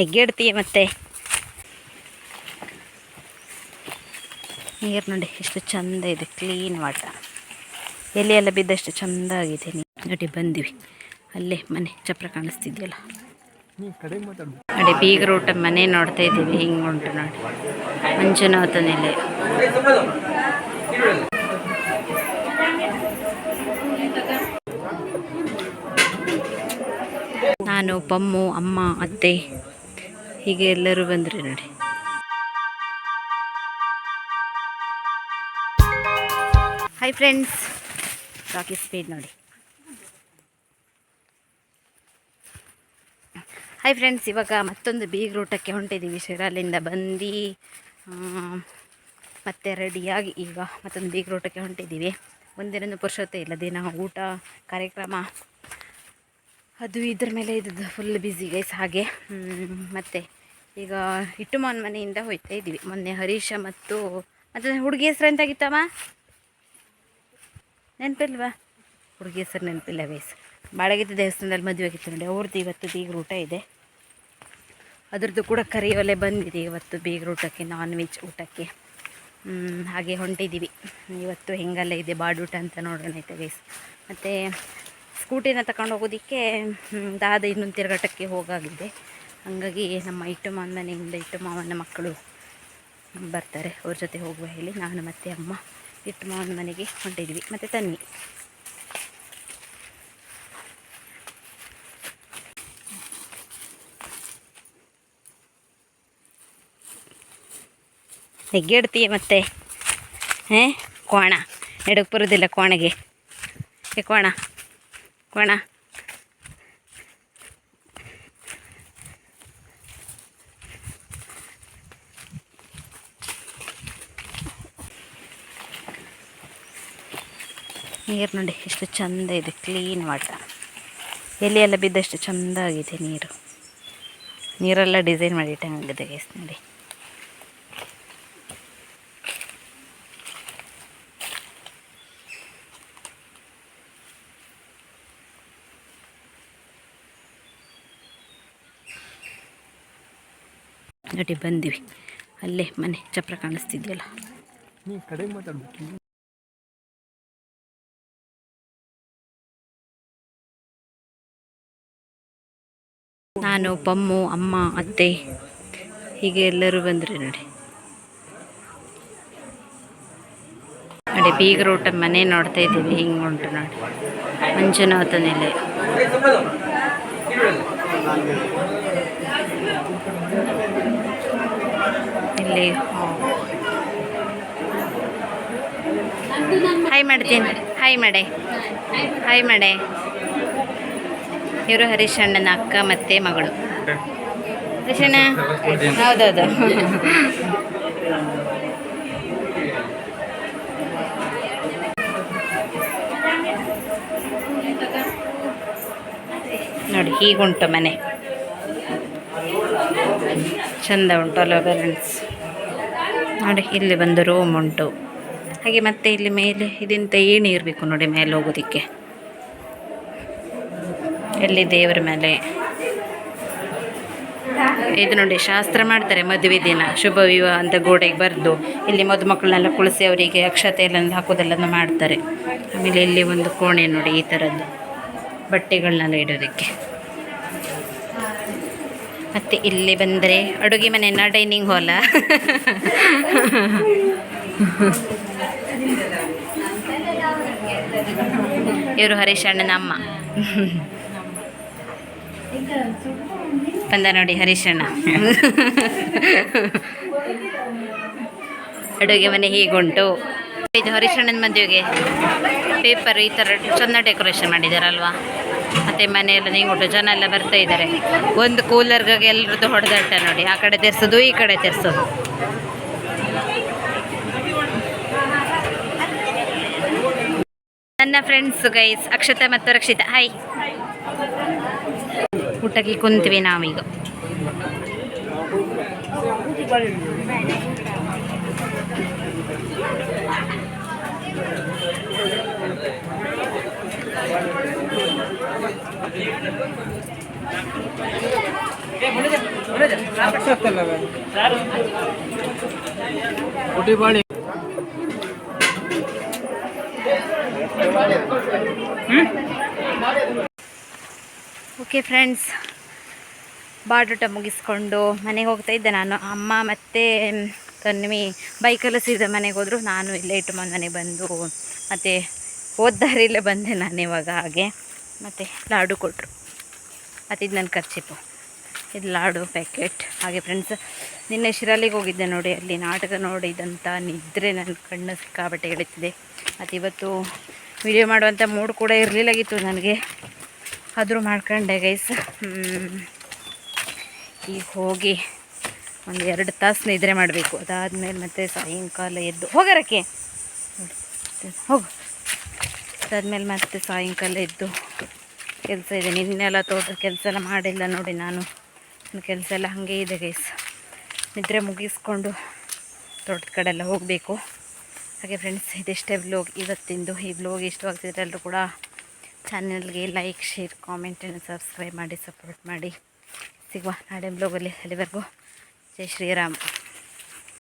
ಹೆಗ್ಗೆಡ್ತೀಯ ಮತ್ತೆ. ನೀರು ನೋಡಿ ಎಷ್ಟು ಚಂದ ಇದೆ ಕ್ಲೀನ್ ವಾಟರ್ ಎಲೆ ಎಲ್ಲ ಬಿದ್ದಷ್ಟು ಚಂದ ಆಗಿದೆ ನೋಡಿ, ಬಂದಿವಿ. ಅಲ್ಲೇ ಮನೆ ಚಪ್ರ ಕಾಣಿಸ್ತಿದ್ಯಲ್ಲ. ನೋಡಿ, ಬೀಗರ ಊಟ ಮನೆ ನೋಡ್ತಾ ಇದ್ದೀವಿ. ಹಿಂಗೆ ಉಂಟು ನೋಡಿ. ಮಂಜುನಾಥ ನೆಲೆ. ನಾನು ಪಮ್ಮು ಅಮ್ಮ, ಅತ್ತೆ. ಹೀಗೆ ಎಲ್ಲರೂ ಬಂದ್ರಿ ನೋಡಿ. ಹಾಯ್ ಫ್ರೆಂಡ್ಸ್ ರಾಕಿ ಸ್ಪೀಡ್ ನೋಡಿ. ಹಾಯ್ ಫ್ರೆಂಡ್ಸ್ ಇವಾಗ ಮತ್ತೊಂದು ಬೀಗ್ ರೂಟಕ್ಕೆ ಹೊಂಟಿದ್ದೀವಿ ಶಿರಾಲಿಂದ ಬಂದು ಮತ್ತೆ ರೆಡಿಯಾಗಿ ಈಗ ಮತ್ತೊಂದು ಬೀಗ್ ರೂಟಕ್ಕೆ ಹೊಂಟಿದ್ದೀವಿ ಒಂದಿನೊಂದು ಪುರುಷತೆ ಇಲ್ಲ, ದಿನ ಊಟ, ಕಾರ್ಯಕ್ರಮ. ಅದು ಇದ್ರ ಮೇಲೆ ಇದ್ದದ್ದು ಫುಲ್ ಬ್ಯುಸಿ ಗೈಸ್ ಹಾಗೆ. ಮತ್ತು ಈಗ ಹಿಟ್ಟುಮಾನ್ ಮನೆಯಿಂದ ಹೋಯ್ತಾ ಇದ್ದೀವಿ. ಮೊನ್ನೆ ಹರೀಶ ಮತ್ತು ಮತ್ತು ಹುಡುಗಿ ಹೆಸ್ರು ಎಂತಾಗಿತ್ತಮ್ಮ? ನೆನಪಿಲ್ವಾ? ಹುಡುಗಿ ಹೆಸರು ನೆನಪಿಲ್ಲ ಗೈಸ್ ಬಾಳಗಿದ್ದ ದೇವಸ್ಥಾನದಲ್ಲಿ ಮದುವೆ ಆಗಿತ್ತು ನೋಡಿ, ಅವ್ರದ್ದು ಇವತ್ತು ಬೀಗ್ರ ಊಟ ಇದೆ. ಅದ್ರದ್ದು ಕೂಡ ಕರಿ ಒಲೆ ಬಂದಿದೆ ಇವತ್ತು ಊಟಕ್ಕೆ ನಾನ್ ವೆಜ್ ಊಟಕ್ಕೆ ಹಾಗೆ ಹೊಂಟಿದ್ದೀವಿ. ಇವತ್ತು ಹೆಂಗಲ್ಲ ಇದೆ, ಬಾಡೂಟ ಅಂತ ನೋಡೋಣ ಆಯ್ತಾ ಗೈಸ್ ಮತ್ತು ಸ್ಕೂಟಿನ ತಗೊಂಡು ಹೋಗೋದಕ್ಕೆ ದಾದ ಇನ್ನೊಂದು ತಿರುಗಾಟಕ್ಕೆ ಹೋಗಾಗಿದೆ. ಹಾಗಾಗಿ ನಮ್ಮ ಇಟ್ಟು ಮಾವನ ಮನೆಯಿಂದ ಇಟ್ಟು ಮಾವನ ಮಕ್ಕಳು ಬರ್ತಾರೆ. ಅವ್ರ ಜೊತೆ ಹೋಗುವ ಹೇಳಿ ನಾನು ಮತ್ತು ಅಮ್ಮ ಇಟ್ಟು ಮಾವನ ಮನೆಗೆ ಹೊಂಟಿದ್ವಿ. ಮತ್ತು ತನ್ನಿ ಹೆಗ್ಗೆಡ್ತೀಯ ಮತ್ತೆ? ಹೇ ಕೋಣ ಎಡಕ್ಕೆ ಬರೋದಿಲ್ಲ ಕೋಣಗೆ ಏ ಕೋಣ ಕೋಣ ನೀರು ನೋಡಿ ಎಷ್ಟು ಚಂದ ಇದೆ ಕ್ಲೀನ್ ವಾಟರ್ ಎಲೆ ಎಲ್ಲ ಬಿದ್ದಷ್ಟು ಚಂದ ಆಗಿದೆ ನೀರು. ನೀರೆಲ್ಲ ಡಿಸೈನ್ ಮಾಡಿ ಮಾಡಿಟ್ಟಂಗಿದೆ ಗೈಸ್ ನೋಡಿ. ನೋಡಿ ಬಂದಿವಿ. ಅಲ್ಲೇ ಮನೆ ಚಪ್ರ ಕಾಣಿಸ್ತಿದೆಯಲ್ಲ. ನಾನು ಪಮ್ಮು ಅಮ್ಮ ಅತ್ತೆ ಹೀಗೆ ಎಲ್ಲರೂ ಬಂದ್ರಿ ನೋಡಿ. ನೋಡಿ ಬೀಗರ ಊಟ ಮನೆ ನೋಡ್ತಾ ಇದ್ದೀವಿ ಹಿಂಗೆ ಉಂಟು ನೋಡಿ ಮಂಜುನಾಥ ನೆಲೆ ಇಲ್ಲಿ ಹಾಯ್ ಮಾಡ್ತೀನಿ ಹಾಯ್ ಮಾಡೆ ಹಾಯ್ ಮಾಡೆ ಇವರು ಹರೀಶ್ ಅಣ್ಣನ ಅಕ್ಕ ಮತ್ತೆ ಮಗಳು. ಹರೀಶಣ್ಣ? ಹೌದೌದು. ನೋಡಿ, ಹೀಗುಂಟು ಮನೆ. ಚಂದ ಉಂಟು ಅಲ್ಲ ಬ್ಯಾಲೆನ್ಸ್ ನೋಡಿ, ಇಲ್ಲಿ ಬಂದು ರೂಮ್ ಉಂಟು. ಹಾಗೆ ಮತ್ತೆ ಇಲ್ಲಿ ಮೇಲೆ ಇದಿಂತ ಏಣಿ ಇರಬೇಕು ನೋಡಿ ಮೇಲೆ ಹೋಗೋದಕ್ಕೆ. ಎಲ್ಲಿ ದೇವರ ಮೇಲೆ. ಇದು ನೋಡಿ, ಶಾಸ್ತ್ರ ಮಾಡ್ತಾರೆ ಮದುವೆ ದಿನ, ಶುಭ ವಿವಾಹ ಅಂತ ಗೋಡೆಗೆ ಬರೆದು, ಇಲ್ಲಿ ಮದುಮಕ್ಕಳನ್ನೆಲ್ಲ ಕುಳಿಸಿ ಅವರಿಗೆ ಅಕ್ಷತೆ ಎಲ್ಲ ಹಾಕೋದೆಲ್ಲ ಮಾಡ್ತಾರೆ. ಆಮೇಲೆ ಇಲ್ಲಿ ಒಂದು ಕೋಣೆ ನೋಡಿ, ಈ ಥರದ್ದು ಬಟ್ಟೆಗಳನ್ನೆಲ್ಲ ಇಡೋದಕ್ಕೆ. ಮತ್ತು ಇಲ್ಲಿ ಬಂದರೆ ಅಡುಗೆ ಮನೆನ ಡೈನಿಂಗ್ ಹಾಲ ಇವರು ಹರೀಶ್ ಅಣ್ಣನ ಅಮ್ಮ. ಬಂದ ನೋಡಿ ಹರೀಶ್ ಅಣ್ಣ. ಅಡುಗೆ ಮನೆ ಹೀಗುಂಟು. ಇದು ಹರೀಶ್ ಅಣ್ಣನ ಮದುವೆಗೆ. ಪೇಪರ್ ಈ ಥರ ಚೆನ್ನಾಗಿ ಡೆಕೋರೇಷನ್ ಮಾಡಿದಾರಲ್ವಾ? ಮತ್ತು ಮನೆಯೆಲ್ಲ ನೀಗುಂಟು ಜನ ಎಲ್ಲ ಬರ್ತಾ ಇದ್ದಾರೆ. ಒಂದು ಕೂಲರ್ಗಾಗಿ ಎಲ್ಲರದ್ದು ಹೊಡೆದಾಟ ನೋಡಿ. ಆ ಕಡೆ ತೆರ್ಸೋದು, ಈ ಕಡೆ ತೆರ್ಸೋದು. ನನ್ನ ಫ್ರೆಂಡ್ಸ್ ಗೈಸ್ ಅಕ್ಷತಾ ಮತ್ತು ರಕ್ಷಿತಾ. ಹಾಯ್ ಊಟಕ್ಕೆ ಕುಂತ್ವಿ ನಾವೀಗ. ಓಕೆ ಫ್ರೆಂಡ್ಸ್ ಬಾಡೂಟ ಮುಗಿಸ್ಕೊಂಡು ಮನೆಗೆ ಹೋಗ್ತಾ ಇದ್ದೆ ನಾನು. ಅಮ್ಮ ಮತ್ತು ತನ್ವಿ ಬೈಕಲ್ಲೂ ಸೀದಾ ಮನೆಗೆ ಹೋದರು. ನಾನು ಇಲ್ಲೇ ಇಟ್ಟು ಮನೆಗೆ ಬಂದು ಮತ್ತು ಹೋದ ದಾರಿಲೇ ಬಂದೆ ನಾನು ಇವಾಗ ಹಾಗೆ. ಮತ್ತು ಲಾಡು ಕೊಟ್ಟರು ಮತ್ತು ಇದು ನನ್ನ ಖರ್ಚಿಪ್ಪು ಇದು ಲಾಡು ಪ್ಯಾಕೆಟ್ ಹಾಗೆ ಫ್ರೆಂಡ್ಸ್ ನಿನ್ನೆ ಶಿರಾಲಿಗೆ ಹೋಗಿದ್ದೆ ನೋಡಿ, ಅಲ್ಲಿ ನಾಟಕ ನೋಡಿದಂಥ ನಿದ್ರೆ ನನ್ನ ಕಣ್ಣು ಸಿಕ್ಕಾಬಟ್ಟೆ ಎಳಿತಿದೆ ಮತ್ತು ಇವತ್ತು ವಿಡಿಯೋ ಮಾಡುವಂಥ ಮೂಡ್ ಕೂಡ ಇರಲಿಲ್ಲಾಗಿತ್ತು ನನಗೆ. ಆದರೂ ಮಾಡ್ಕೊಂಡೆ ಗೈಸ್ ಈಗ ಹೋಗಿ ಒಂದು ಎರಡು ತಾಸು ನಿದ್ರೆ ಮಾಡಬೇಕು. ಅದಾದಮೇಲೆ ಮತ್ತು ಸಾಯಂಕಾಲ ಎದ್ದು ಹೋಗರಕ್ಕೆ? ಹೋಗು. ಅದಾದಮೇಲೆ ಮತ್ತೆ ಸಾಯಂಕಾಲ ಇದ್ದು ಕೆಲಸ ಇದೆ. ನಿನ್ನೆಲ್ಲ ತೋಟದ ಕೆಲಸ ಎಲ್ಲ ಮಾಡಿಲ್ಲ ನೋಡಿ ನಾನು. ಕೆಲಸ ಎಲ್ಲ ಹಾಗೆ ಇದೆ ಗೈಸ್ ನಿದ್ರೆ ಮುಗಿಸ್ಕೊಂಡು ತೋಟದ ಕಡೆ ಎಲ್ಲ ಹೋಗಬೇಕು. ಹಾಗೆ ಫ್ರೆಂಡ್ಸ್ ಇದಿಷ್ಟೇ ಬ್ಲೋಗ್ ಇವತ್ತಿಂದು. ಈ ಬ್ಲೋಗ್ ಇಷ್ಟವಾಗ್ತಿದ್ರೆ ಎಲ್ಲರೂ ಕೂಡ ಚಾನಲ್ಗೆ ಲೈಕ್ ಶೇರ್ ಕಾಮೆಂಟನ್ನು ಸಬ್ಸ್ಕ್ರೈಬ್ ಮಾಡಿ ಸಪೋರ್ಟ್ ಮಾಡಿ. ಸಿಗುವ ನಾಳೆ ಬ್ಲೋಗಲ್ಲಿ ಅಲ್ಲಿವರೆಗೂ. ಜೈ ಶ್ರೀರಾಮ್.